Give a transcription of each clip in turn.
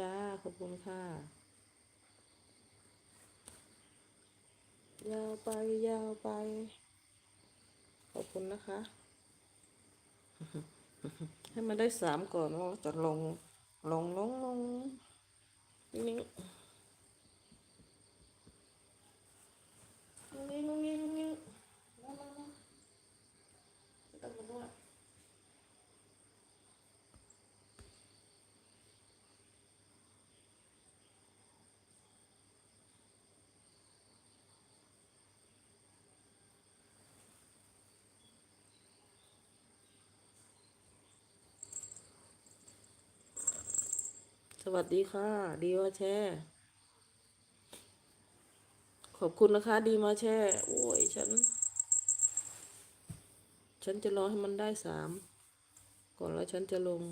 จ้า ขอบคุณค่ะ ยาวไป ยาวไป ขอบคุณนะคะ ให้มันได้สามก่อนว่าจะลง ลงลงลงนี่งๆนิ่งๆนิ่งๆนิ่งๆมามามาไม่ต้องมาด้วย สวัสดีค่ะ ดีมาแช่ขอบคุณนะคะ ดีมาแช่ โอ้ย ฉัน ฉันจะรอให้มันได้สามก่อนแล้วฉันจะลง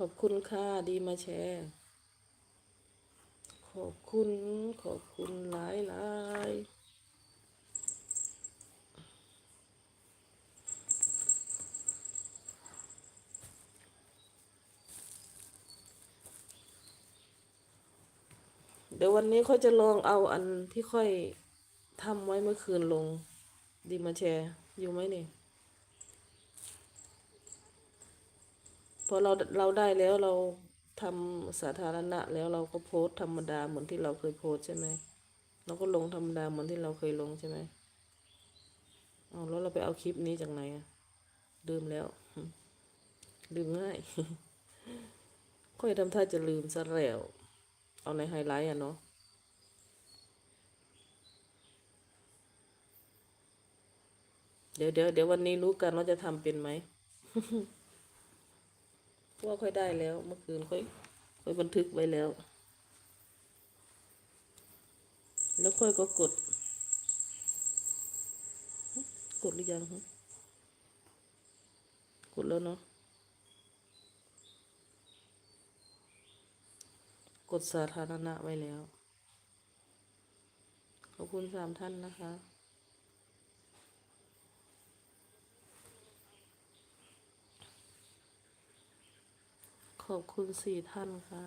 ขอบคุณค่ะดีมาแชร์ ขอบคุณขอบคุณหลายหลายเดี๋ยววันนี้ค่อยจะลองเอาอันที่ค่อยทำไว้เมื่อคืนลง ดีมาแชร์ อยู่ไหมเนี่ย พอเราเราได้แล้วเราทำสาธารณะแล้วเราก็โพสธรรมดาเหมือนที่เราเคยโพสใช่ไหมเราก็ลงธรรมดาเหมือนที่เราเคยลงใช่ไหมเอแล้วเราไปเอาคลิปนี้จากไหนอะลืมแล้วลืมง่ายค่อยทำท่าจะลืมซะแล้ว เอาในไฮไลท์อะเนาะเดี๋ยวเดี๋ยวเดี๋ยววันนี้รู้กันว่าจะทำเป็นไหม เพราะว่าค่อยได้แล้ว เมื่อคืนค่อยค่อยบันทึกไว้แล้ว แล้วค่อยก็กด กดหรือยังฮะกดแล้วเนาะกดสาธารณะไว้แล้ว ขอบคุณสามท่านนะคะ ขอบคุณสี่ท่านค่ะ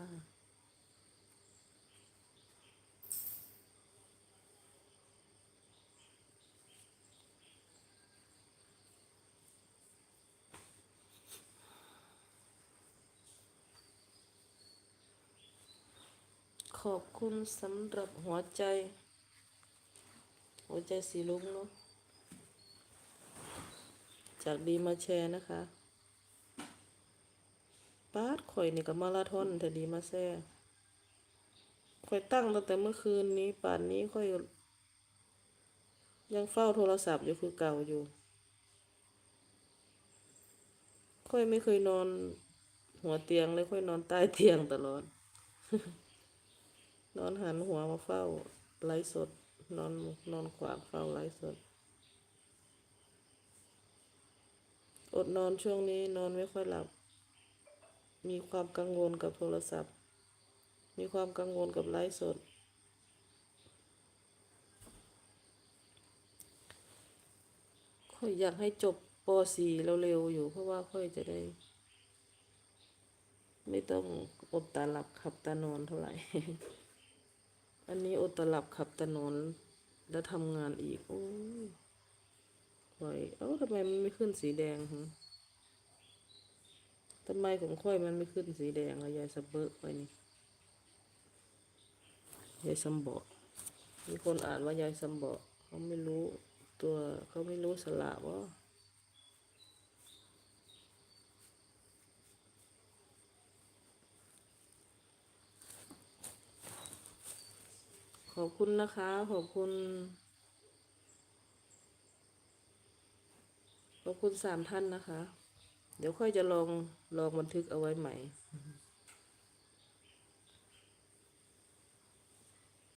ขอบคุณสำหรับหัวใจ หัวใจสีลุงเนาะจากดีมาแชร์นะคะ ปาดข่อยนี่ก็มาราธอนแต่ดีมาแซ่ข่อยตั้งตั้งแต่เมื่อคืนนี้ป่านนี้ข่อย ยังเฝ้าโทรศัพท์อยู่คือเก่าอยู่ค่อยไม่เคยนอนหัวเตียงเลยค่อยนอนใต้เตียงตลอด นอนหันหัวมาเฝ้าไลฟ์สด นอนนอนขวางเฝ้าไลฟ์สด อดนอนช่วงนี้นอนไม่ค่อยหลับ มีความกังวลกับโทรศัพท์ มีความกังวลกับไลฟ์สด ค่อยอยากให้จบป .4 เร็วๆอยู่ เพราะว่าค่อยจะได้ ไม่ต้องอดตาหลับขับตานอนเท่าไหร่ อันนี้อดตาหลับขับตานอน แล้วทำงานอีก โอ้ยค่อยเอ้าทำไมมันไม่ขึ้นสีแดงฮะ ทำไมของค่อยมันไม่ขึ้นสีแดงอะยายสะเบิกไปนี่ยายสมบอกมีคนอ่านว่ายายสมบอกเขาไม่รู้ตัวเขาไม่รู้สระว่าขอบคุณนะคะ ขอบคุณ ขอบคุณสามท่านนะคะ เดี๋ยวค่อยจะลองลองบันทึกเอาไว้ใหม่